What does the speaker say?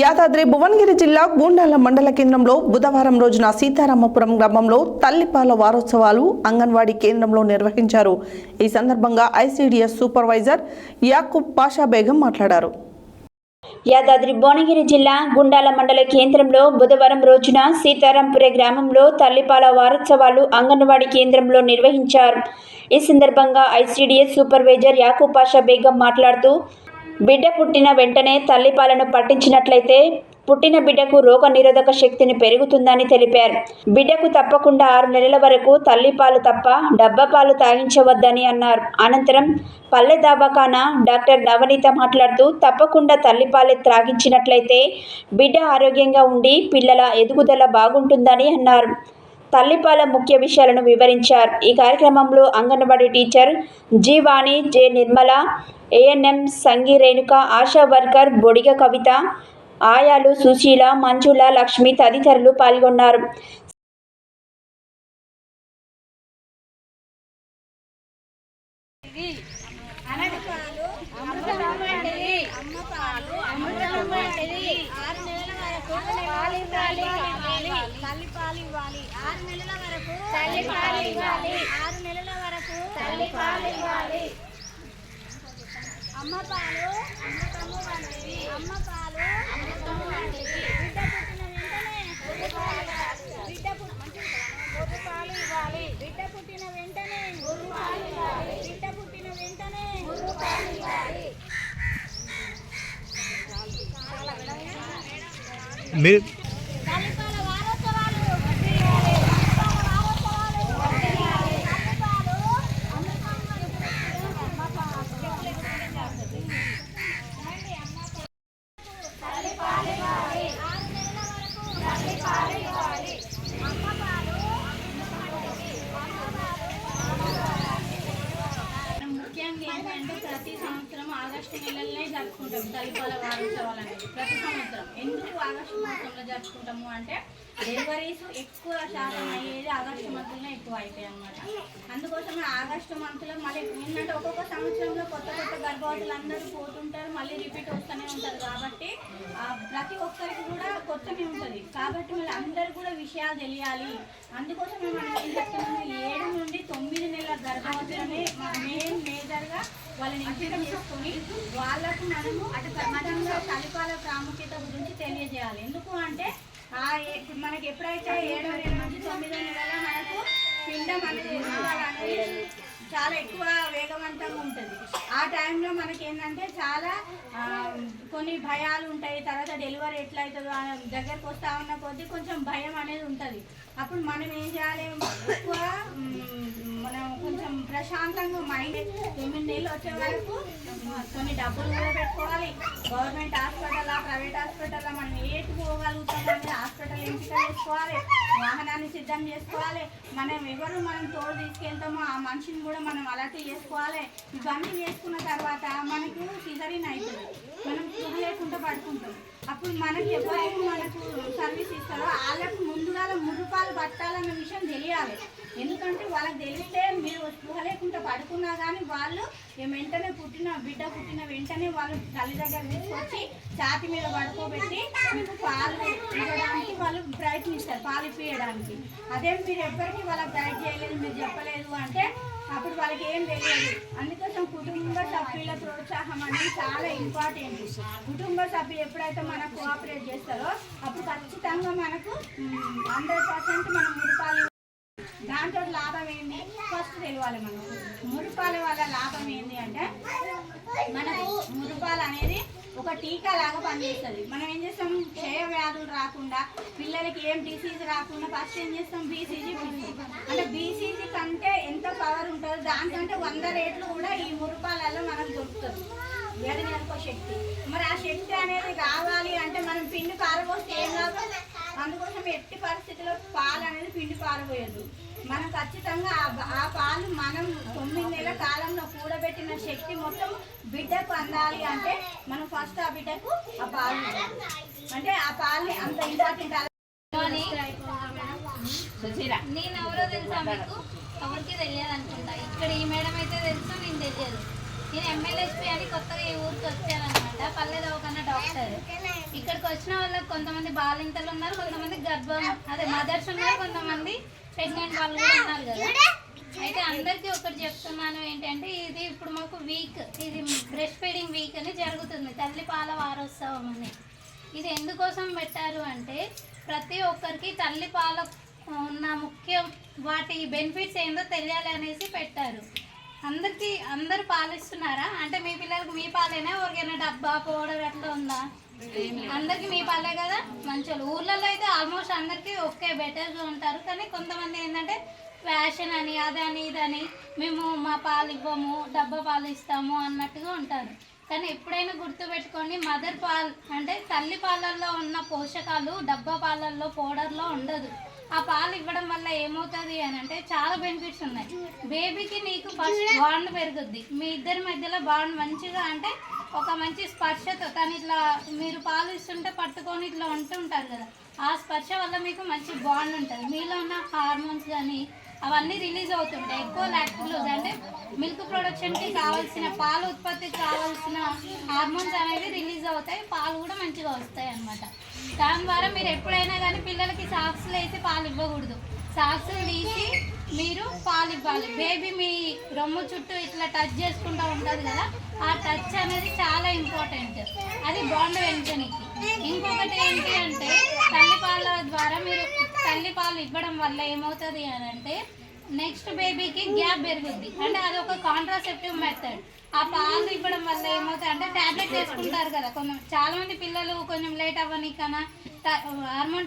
యాదాద్రి భువనగిరి జిల్లా గూండాల మండల కేంద్రంలో బుధవారం రోజున సీతారామపురం గ్రామంలో తల్లిపాల వారోత్సవాలు అంగన్వాడీ కేంద్రంలో నిర్వహించారు. ఈ సందర్భంగా ఐసీడీఎస్ సూపర్వైజర్ యాకూబ్ పాషా బేగం మాట్లాడారు. యాదాద్రి భువనగిరి జిల్లా గుండాల మండల కేంద్రంలో బుధవారం రోజున సీతారాంపుర గ్రామంలో తల్లిపాల వారోత్సవాలు అంగన్వాడీ కేంద్రంలో నిర్వహించారు. ఈ సందర్భంగా ఐసీడీఎస్ సూపర్వైజర్ యాకూబ్ పాషా బేగం మాట్లాడుతూ బిడ్డ పుట్టిన వెంటనే తల్లిపాలను పట్టించినట్లయితే పుట్టిన బిడ్డకు రోగ నిరోధక శక్తిని పెరుగుతుందని తెలిపారు. బిడ్డకు తప్పకుండా ఆరు నెలల వరకు తల్లిపాలు తప్ప డబ్బా పాలు తాగించవద్దని అన్నారు. అనంతరం పల్లె దవాఖానా డాక్టర్ నవనీత మాట్లాడుతూ తప్పకుండా తల్లిపాలే త్రాగించినట్లయితే బిడ్డ ఆరోగ్యంగా ఉండి పిల్లల ఎదుగుదల బాగుంటుందని అన్నారు. తల్లిపాల ముఖ్య విషయాలను వివరించారు. ఈ కార్యక్రమంలో anganwadi teacher Jeevani J. Nirmala ANM Sangi Renuka Asha worker Bodiga Kavitha ఆయాలు Sushila Manjula Lakshmi తదితరులు పాల్గొన్నారు. నెలల పాలు ఇవ్వాలి తల్లి ఇవ్వాలి ఆరు నెలల వరకు తల్లి పాలు ఇవ్వాలి ఆరు నెలల వరకు తల్లి పాలు ఇవ్వాలి అమ్మ పాలు అమృతము వంటివి mid ఆగస్టు నెలలనే జరుపుకుంటాం. తల్లిపాల వారోత్సవాలు అనేది ప్రతి సంవత్సరం. ఎందుకు ఆగస్టు మాసంలో జరుపుకుంటాము అంటే డెలివరీస్ ఎక్కువ శాతం అయ్యేది ఆగస్టు మంత్లోనే ఎక్కువ అవుతాయి అన్నమాట అందుకోసం ఆగస్టు మంత్లో మళ్ళీ ఏంటంటే ఒక్కొక్క సంవత్సరంలో కొత్త కొత్త గర్భవతులు అందరూ పోతుంటారు మళ్ళీ రిపీట్ వస్తూనే ఉంటారు కాబట్టి ప్రతి ఒక్కరికి కూడా కొత్తనే ఉంటుంది. కాబట్టి మళ్ళీ అందరు కూడా విషయాలు తెలియాలి. అందుకోసం మనం ఏం చెప్తున్నాము? ఏడు నుండి తొమ్మిది నెలల గర్భవతులనే మెయిన్ మేజర్గా వాళ్ళని ఎంపిక చేసుకొని వాళ్ళకు మనము అటు ఖచ్చితంగా తలిపాల ప్రాముఖ్యత గురించి తెలియజేయాలి. ఎందుకు అంటే ఇప్పుడు మనకి ఎప్పుడైతే ఏడో నుంచి తొమ్మిదో నెలల మనకు పిండం అనేది ఎదుగుదల చాలా ఎక్కువ వేగవంతంగా ఉంటుంది. ఆ టైంలో మనకి ఏంటంటే చాలా కొన్ని భయాలు ఉంటాయి తర్వాత డెలివరీ ఎట్లా అవుతుందో దగ్గరకు వస్తా ఉన్న కొద్దీ కొంచెం భయం అనేది ఉంటుంది. అప్పుడు మనం ఏం చేయాలి? ఎక్కువ మనం కొంచెం ప్రశాంతంగా మైండ్ తొమ్మిది నెలలు వచ్చే వరకు కొన్ని డబ్బులు కూడా పెట్టుకోవాలి. గవర్నమెంట్ హాస్పిటల్ ప్రైవేట్ హాస్పిటల్ మనం ఏటు పోగలుగుతాం అనేది హాస్పిటల్ ఎంపిక చేసుకోవాలి. వాహనాన్ని సిద్ధం చేసుకోవాలి. మనం ఎవరు మనం తోడు తీసుకెళ్తామో ఆ మనిషిని కూడా మనం అలర్ట్ చేసుకోవాలి. ఇవన్నీ చేసుకున్న తర్వాత మనకు సిజరిన్ అవుతుంది మనం సుఖ లేకుండా పడుకుంటాం. అప్పుడు మనకి ఎవరైతే మనకు సర్వీస్ ఇస్తారో వాళ్ళకు ముందుగా మురుపాలు పట్టాలన్న విషయం తెలియాలి. ఎందుకంటే వాళ్ళకి తెలిస్తే స్పృహ లేకుండా పడుకున్నా కానీ వాళ్ళు వెంటనే పుట్టిన బిడ్డ పుట్టిన వెంటనే వాళ్ళు తల్లి దగ్గర తీసుకొచ్చి ఛాతి మీద పడుకోబెట్టి మీకు పాలు ఇవ్వడానికి వాళ్ళు ప్రయత్నిస్తారు పాలు ఇప్పించడానికి అదే మీరు ఎవ్వరికి వాళ్ళకి గైడ్ చేయలేదు మీరు చెప్పలేదు అంటే అప్పుడు వాళ్ళకి ఏం తెలియదు. అందుకోసం కుటుంబ సభ్యుల ప్రోత్సాహం అనేది చాలా ఇంపార్టెంట్ కుటుంబ సభ్యులు ఎప్పుడైతే మనకు కోఆపరేట్ చేస్తారో అప్పుడు ఖచ్చితంగా మనకు హండ్రెడ్ పర్సెంట్ మనం మురిపాలు దాంట్లో లాభం ఏంది మురుపాలు మనకు వల్ల లాభం ఏంటి అంటే మనకు మురుపాలు అనేది ఒక టీకా లాగా పనిచేస్తుంది. మనం ఏం చేస్తాం? క్షయ వ్యాధులు రాకుండా పిల్లలకి ఏం డిసీజ్ రాకుండా ఫస్ట్ ఏం చేస్తాం? బీసీజీ అంటే బీసీజీ కంటే ఎంత పవర్ ఉంటుందో దానికంటే వంద రేట్లు కూడా ఈ మురుపాలలో మనకు దొరుకుతుంది. వ్యాధి నిరోధక శక్తి. మరి ఆ శక్తి అనేది రావాలి అంటే మనం పిండి పారబోస్తే ఏం కాదు అందుకోసం ఎట్టి పరిస్థితిలో పాలు అనేది పిండి పారబోయద్దు. మనం ఖచ్చితంగా ఆ పాలు మనం తొమ్మిది నెలల కాలంలో కూడబెట్టిన శక్తి మొత్తం బిడ్డకు అందాలి అంటే మనం ఫస్ట్ ఆ బిడ్డకు ఆ పాలు. అంటే ఆ పాలని అంత ఇంపార్టెంట్ నేను ఎవరో తెలుసా మీకు? ఎవరికి తెలియదు అనుకుంటా. ఇక్కడ ఈ మేడం అయితే తెలుసు నేను తెలియదు. నేను ఎమ్మెల్యేస్పీ అని కొత్తగా ఈ ఊరికి వచ్చానమాట పల్లె దవాఖాన డాక్టర్. ఇక్కడికి వచ్చిన వాళ్ళకి కొంతమంది బాలింతలు ఉన్నారు కొంతమంది గర్భం అదే మదర్స్ ఉన్నారు కొంతమంది ప్రెగ్నెంట్ వాళ్ళు కూడా ఉన్నారు కదా. అయితే అందరికీ ఒకటి చెప్తున్నాను ఏంటంటే ఇది ఇప్పుడు మాకు వీక్ ఇది బ్రెస్ట్ ఫీడింగ్ వీక్ అని జరుగుతుంది. తల్లి పాల వారోత్సవం అని. ఇది ఎందుకోసం పెట్టారు అంటే ప్రతి ఒక్కరికి తల్లి పాల ఉన్న ముఖ్యం వాటి బెనిఫిట్స్ ఏందో తెలియాలి అనేసి పెట్టారు. అందరికీ అందరు పాలిస్తున్నారా? అంటే మీ పిల్లలకు మీ పాలేనా? ఎవరికైనా డబ్బా పౌడర్ అట్లా ఉందా? అందరికి మీ పాలే కదా? మంచి ఊర్లలో అయితే ఆల్మోస్ట్ అందరికీ ఓకే బెటర్గా ఉంటారు. కానీ కొంతమంది ఏంటంటే ఫ్యాషన్ అని అదని ఇదని మేము మా పాలు ఇవ్వము డబ్బా పాలు ఇస్తాము అన్నట్టుగా ఉంటారు. కానీ ఎప్పుడైనా గుర్తుపెట్టుకోండి మదర్ పాల్ అంటే తల్లి పాలల్లో ఉన్న పోషకాలు డబ్బా పాలల్లో పౌడర్లో ఉండదు. ఆ పాలు ఇవ్వడం వల్ల ఏమవుతుంది అని అంటే చాలా బెనిఫిట్స్ ఉన్నాయి. బేబీకి నీకు ఫస్ట్ బాండ్ పెరుగుద్ది. మీ ఇద్దరి మధ్యలో బాండ్ మంచిగా అంటే ఒక మంచి స్పర్శతో తను ఇట్లా మీరు పాలు ఇస్తుంటే పట్టుకొని ఇట్లా ఉంటుంటారు కదా. ఆ స్పర్శ వల్ల మీకు మంచి బాండ్ ఉంటుంది. మీలో ఉన్న హార్మోన్స్ కానీ అవన్నీ రిలీజ్ అవుతుంటాయి. ఎక్కువ లాక్టోజ్ అంటే మిల్క్ ప్రొడక్షన్కి కావాల్సిన పాల ఉత్పత్తికి కావాల్సిన హార్మోన్స్ అనేవి రిలీజ్ అవుతాయి. పాలు కూడా మంచిగా వస్తాయి అన్నమాట. దాని ద్వారా మీరు ఎప్పుడైనా కానీ పిల్లలకి సాక్స్లు వేసి పాలు ఇవ్వకూడదు. సాక్స్లు తీసి మీరు పాలు ఇవ్వాలి. బేబీ మీ రొమ్ము చుట్టూ ఇట్లా టచ్ చేసుకుంటూ ఉంటుంది కదా ఆ టచ్ అనేది చాలా ఇంపార్టెంట్. అది బాండ్ పెంచడానికి ఇంకొకటి ఏంటి అంటే తల్లిపాల ద్వారా మీరు తల్లిపాలు ఇవ్వడం వల్ల ఏమవుతుంది అని అంటే నెక్స్ట్ బేబీకి గ్యాప్ పెరుగుద్ది. అంటే అది ఒక కాంట్రాసెప్టివ్ మెథడ్ ఆ పాలు ఇవ్వడం వల్ల ఏమవుతుంది అంటే టాబ్లెట్ వేసుకుంటారు కదా కొంచెం చాలా మంది పిల్లలు కొంచెం లేట్ అవ్వని కన్నా హార్మోన్